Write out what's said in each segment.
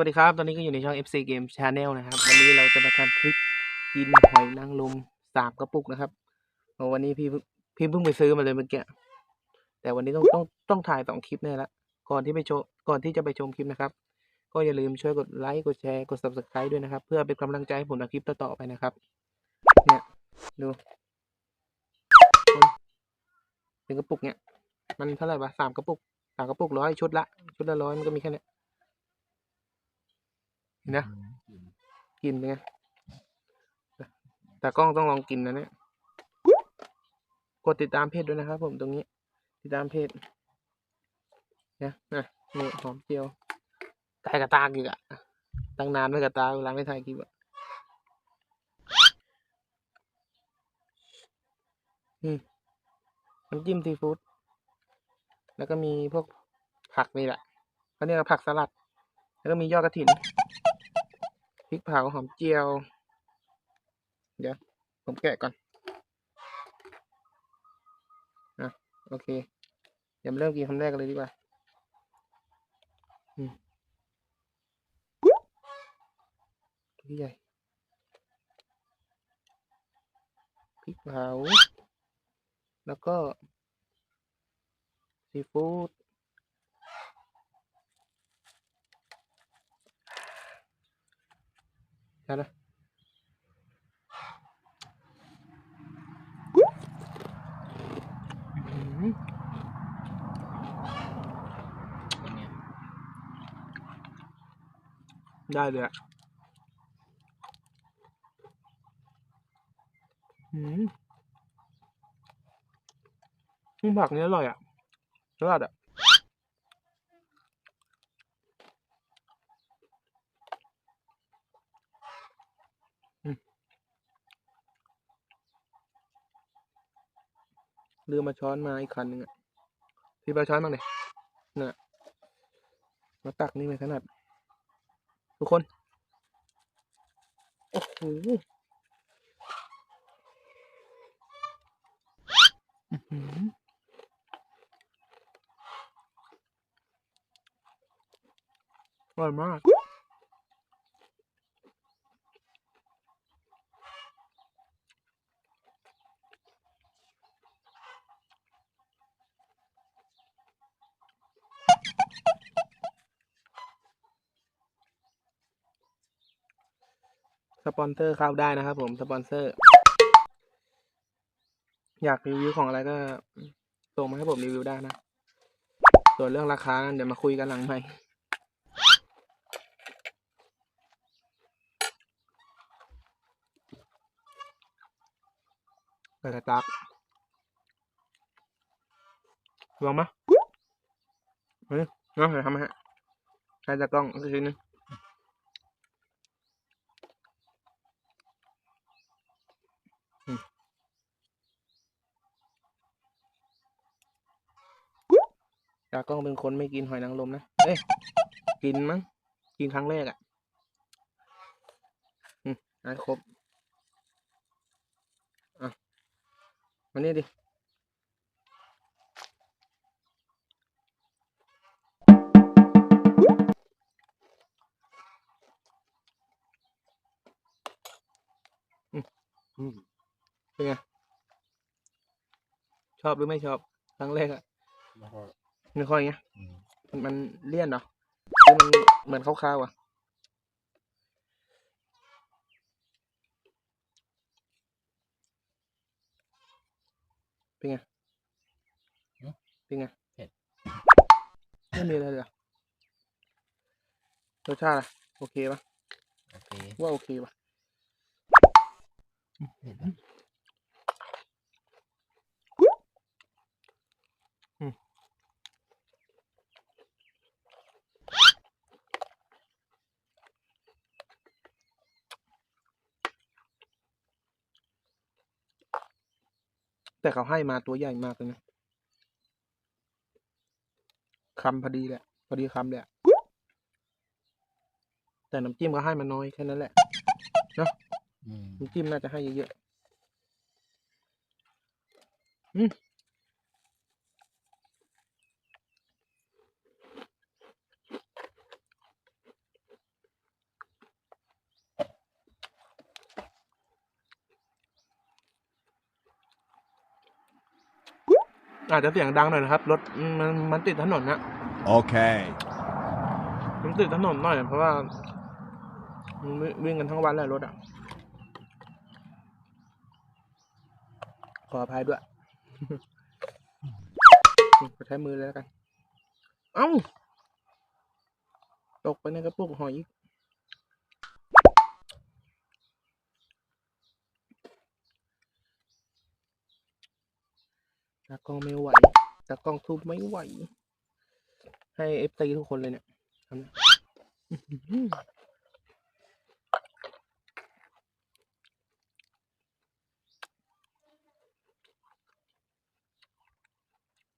วัสดีครับ ตอนนี้ก็อยู่ในช่อง FC Game Channel นะครับ วันนี้เราจะมาทำคลิปกินหอยนางรมสามกระปุกนะครับ วันนี้พี่เพิ่งพี่เพิ่งไปซื้อมาเลยเมื่อกี้ แต่วันนี้ต้องต้องต้องถ่ายสองคลิปแน่ละ ก่อนที่ไปชว์ก่อนที่จะไปชมคลิปนะครับ ก็อย่าลืมช่วยกดไลค์ กดแชร์ กด subscribe ด้วยนะครับ เพื่อเป็นกำลังใจให้ผมทำคลิปต่อๆไปนะครับ เนี่ย ดูเป็นกระปุกเนี่ย มันเท่าไหร่วะสามกระปุกสามกระปุกร้อยชุดละ ชุดละร้อยมันก็มีแค่เนี้ย นนะกินเป็นไงแต่กล้องต้องลองกินนะเนี่ยกดติดตามเพจด้วยนะครับ ผมตรงนี้ ติดตามเพจนะนะนี่หอมเจียวไก่กระตากอีกอะตั้งนานไม่กระตากเวลาไม่ถ่ายคลิปอะอืมน้ำจิ้มซีฟู้ดแล้วก็มีพวกผักนี่แหละเขาเรียกว่าผักสลัด แล้วก็มียอดกระถิน พริกเผาหอมเจียว เดี๋ยว ผมแกะก่อนอะโอเคเดี๋ยวเริ่มกินคำแรกกันเลยดีกว่าอืมตัวใหญ่พริกเผา แล้วก็ซีฟู้ด ใช่แล้วอื้อหือเป็นไงได้เลยอะอืมผักนี้อร่อยอะสลัดอะ ลืมมาช้อนมาอีกคันหนึ่งอะพี่ไปเอาช้อนบ้างเลยน่ะมาตักนี่ไปขนาดทุกคน โอ้โหอร่อยมาก ปอนเซอร์เข้าได้นะครับผมสปอนเซอร์ อยากรีวิวของอะไรก็ส่งมาให้ผมรีวิวได้นะ ส่วนเรื่องราคาเดี๋ยวมาคุยกันหลังใหม่ไปกระตักลองมะเฮ้ยน้องเดี๋ยทำให้ใช้จากกล้องสักทีนึง ต้องเป็นคนไม่กินหอยนางรมนะ เอ้ย กินมั้ง กินครั้งแรกอะ่ะ อืมให้ครบ อะมานี่ดิอืมเป็นไง ชอบหรือไม่ชอบ ครั้งแรกอะ่ะ ไม่ค่อยไงอืมมันมันเลี่ยนเหรอหรือมันเหมือนข้าวๆอะเป็นไงเป็นไงไม่มีอะไรเลยเหรอรสชาติอะโอเคปะโอเคว่าโอเคปะเห็น แต่เขาให้มาตัวใหญ่มากเลยนะคำพอดีแหละ พอดีคำเลยอะแต่น้ำจิ้มก็ให้มาน้อยแค่นั้นแหละอืมน้ำจิ้มน่าจะให้เยอะๆอืม อาจจะเสียงดังหน่อยนะครับรถอืมมันมันติดถนนนะ Okay. มันติดถนนหน่อย เพราะว่ามันวิ่งวิ่งกันทั้งวันแหละรถอะขออภัยด้วยใช้มือเลยแล้วกัน เอ้า ตกไปในกระปุกหอยอีก ตากล้องไม่ไหวตากล้องทุบไม่ไหว ให้เอฟตีทุกคนเลยเนี่ยทำนะอื้อหือ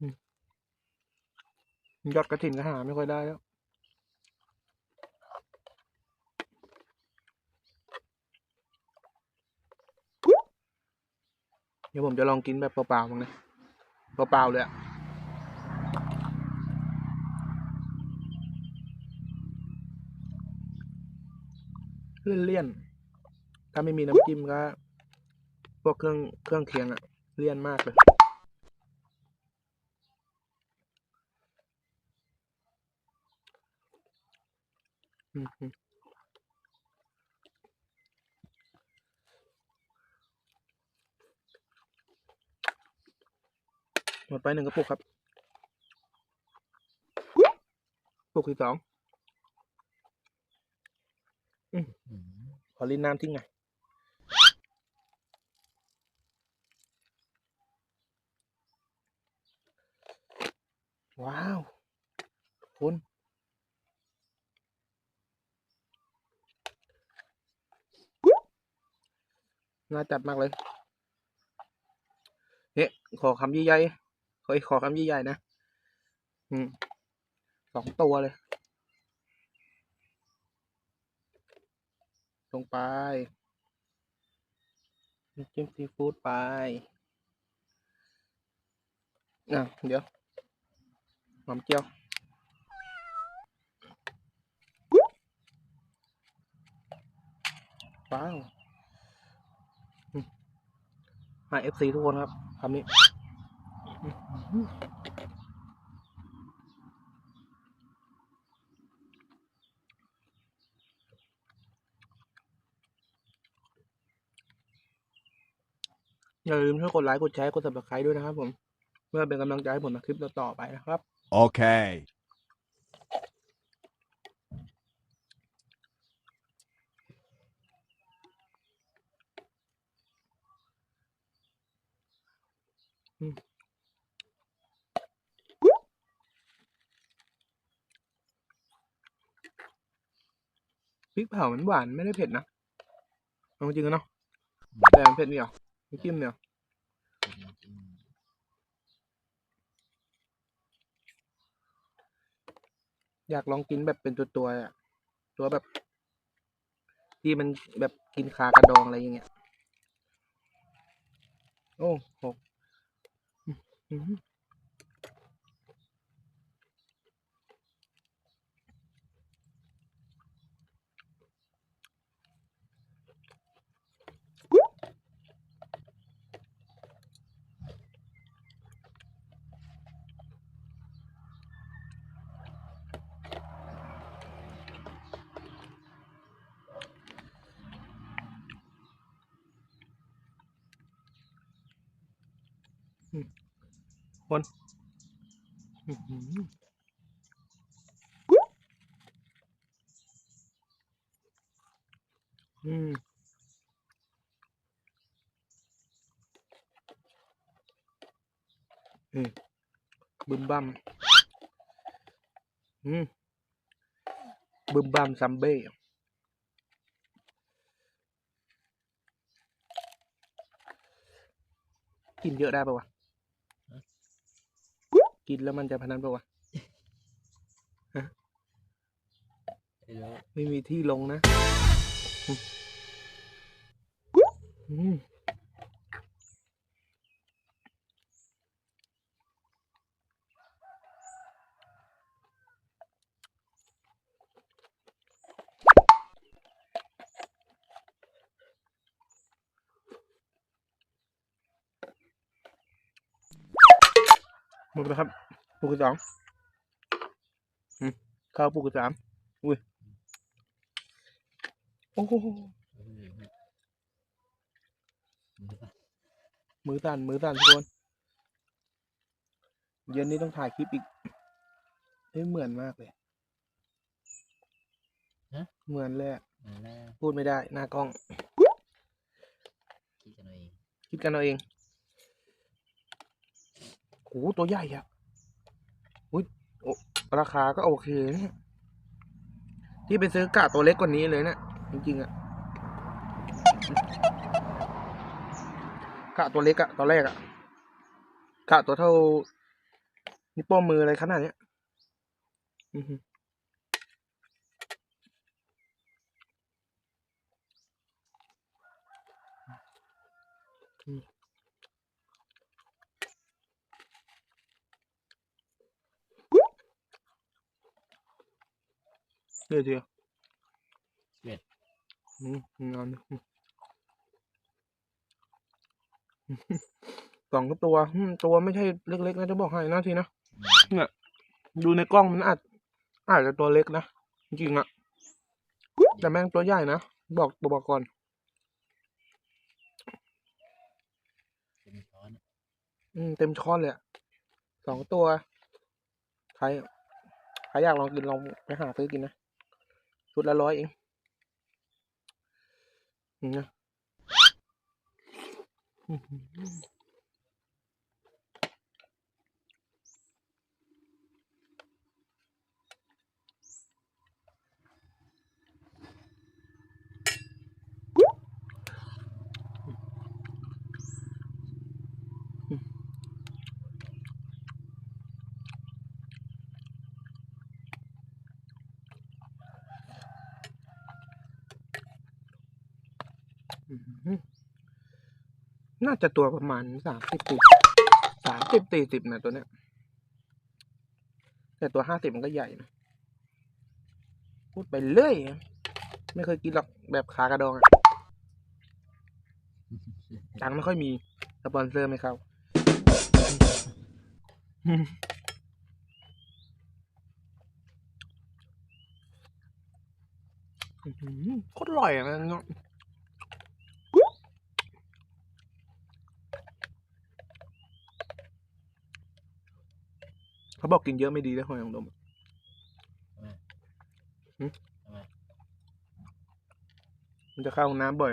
อืมยอดกระถิ่นก็หาไม่ค่อยได้แล้วเดี๋ยวผมจะลองกินแบบเปล่าๆมั้งนะ เปล่าเลยอะเลี่ยนๆถ้าไม่มีน้ำจิ้มก็พวกเครื่องเครื่องเคียงอะเลี่ยนมากเลยอืม หมดไปหนึ่งกระปุกครับกระปุกที่สองขอลินน้ำทิ้งไงว้าว คุณน่าจัดมากเลย เฮ้ ขอคำใหญ่ๆ ขออีกขอคำใหญ่ๆนะ อืมสองตัวเลย ลงไปน้ำจิ้มซีฟู้ดไป อะ เดี๋ยว หอมเจียว ว้าวอืมให้เอฟซีทุกคนครับคำนี้ อย่าลืมช่วยกดไลค์กดแชร์กด subscribe ด้วยนะครับผม เพื่อเป็นกำลังใจให้ผมในคลิปต่อๆไปนะครับ Okay. พ ริกเผามันหวานไม่ได้เผ็ดนะเอาจริงๆอะเนาะแต่มันเผ็ดเนี่ยน้ำจิ้มเนี่ยเป็นน้ำจิ้มอยากลองกินแบบเป็นตัวตัวๆอะตัวแบบ ที่มันแบบกินคากระดองอะไรอย่างเงี้ย โอ้โห คนอื้อหืออืมอืมบึมบัมอืมบึมบัมซัมเบ้กินเยอะได้ปะวะ กินแล้วมันจะพนันปะวะไม่รู้ไม่มีที่ลงนะอืมหมดแล้วครับ ปุกที่สองอืมข้าวปุกที่สามอุ้ยโอ้โหเออมือปะมือสั่นมือสั่นทุกคนเย็นนี้ต้องถ่ายคลิปอีกเฮ้ยเหมือนมากเลยเหมือนเลยอะมาแล้วพูดไม่ได้ หน้ากล้อง คิดกันเอาเองคิดกันเอาเองโอ้ตัวใหญ่อะอุ้ยโอ้ ราคาก็โอเคเนี่ยที่ไปซื้อกะตัวเล็กกว่านี้เลยเนะี่ยจริงๆอะกะตัวเล็กอะตอนแรกอะกะตัวเท่านิ้วโป้งมืออะไรขนาดเนี้ยอือ เดี๋ยวเดี๋ยวเบ็ดอืมงอนอืมสองตัวอืมตัวไม่ใช่เล็กๆนะจะบอกให้นะทีนะเนี่ยดูในกล้องมันอาจอาจจะตัวเล็กนะจริงๆอะแต่แม่งตัวใหญ่นะบอกบอกก่อนเป็นช้อนอะอืมเต็มช้อนเลยอะสองตัว ใคร ใครอยากลองกินลองไปหาซื้อกินนะ ชุดละร้อยเองนะ น่าจะตัวประมาณสามสิบสี่สามสิบสี่สิบนะตัวเนี้ย แต่ตัวห้าสิบมันก็ใหญ่นะ พูดไปเรื่อยไม่เคยกินหรอกแบบขากระดองอะตังไม่ค่อยมีสปอนเซอร์ไหม่เข้าอื้อหือโคตรอร่อยอะเนาะ เขาบอกกินเยอะไม่ดีนะหอยนางรมทำไมหืมทำไมมันจะเข้าห้องน้ำบ่อย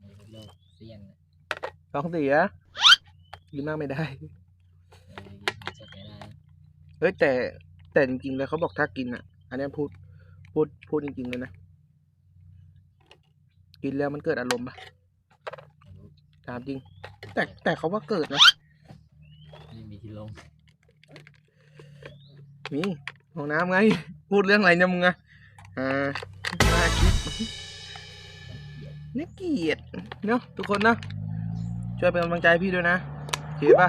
ในโลกเสี่ยงอะท้องเสียกินมากไม่ได้ เออกินสดไม่ได้นะเฮ้ยแต่แต่จริงๆแล้วเขาบอกถ้ากินอะ อันเนี้ยพูดพูดพูดจริงๆเลยนะ กินแล้วมันเกิดอารมณ์ปะไม่รู้ถามจริง แต่แต่เขาว่าเกิดนะไม่มีที่ลง มีห้องน้ำไง พูดเรื่องอะไรเนี่ยมึงอะอ่าน่าคิดน่าเกียดเนาะทุกคนเนาะช่วยเป็นกำลังใจพี่ด้วยนะโอเคปะ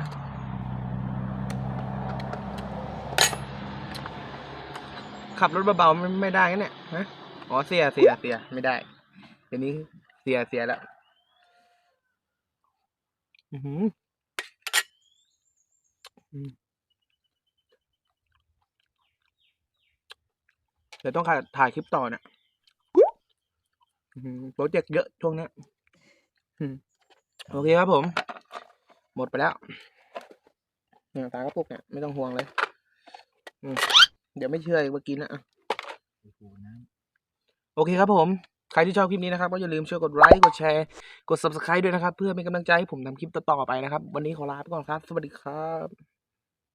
ขับรถเบาๆไม่ไม่ได้งั้นเนี่ยฮะอ๋อเสียเสียเสียไม่ได้เดี๋ยวนี้เสียเสียแล้วอือหืออืม เดี๋ยวต้องถ่ายถ่ายคลิปต่อเนี่ยโปรเจกต์เยอะช่วงนี้โอเคครับผม หมดไปแล้วเนี่ยตากระปุกเนี่ยไม่ต้องห่วงเลยเดี๋ยวไม่เชื่ออีกว่ากินนะโอเคครับผม ใครที่ชอบคลิปนี้นะครับ ก็อย่าลืมช่วยกดไลค์กดแชร์กด subscribe ด้วยนะครับ เพื่อเป็นกำลังใจให้ผมทำคลิปต่อๆไปนะครับ วันนี้ขอลาไปก่อนครับ สวัสดีครับ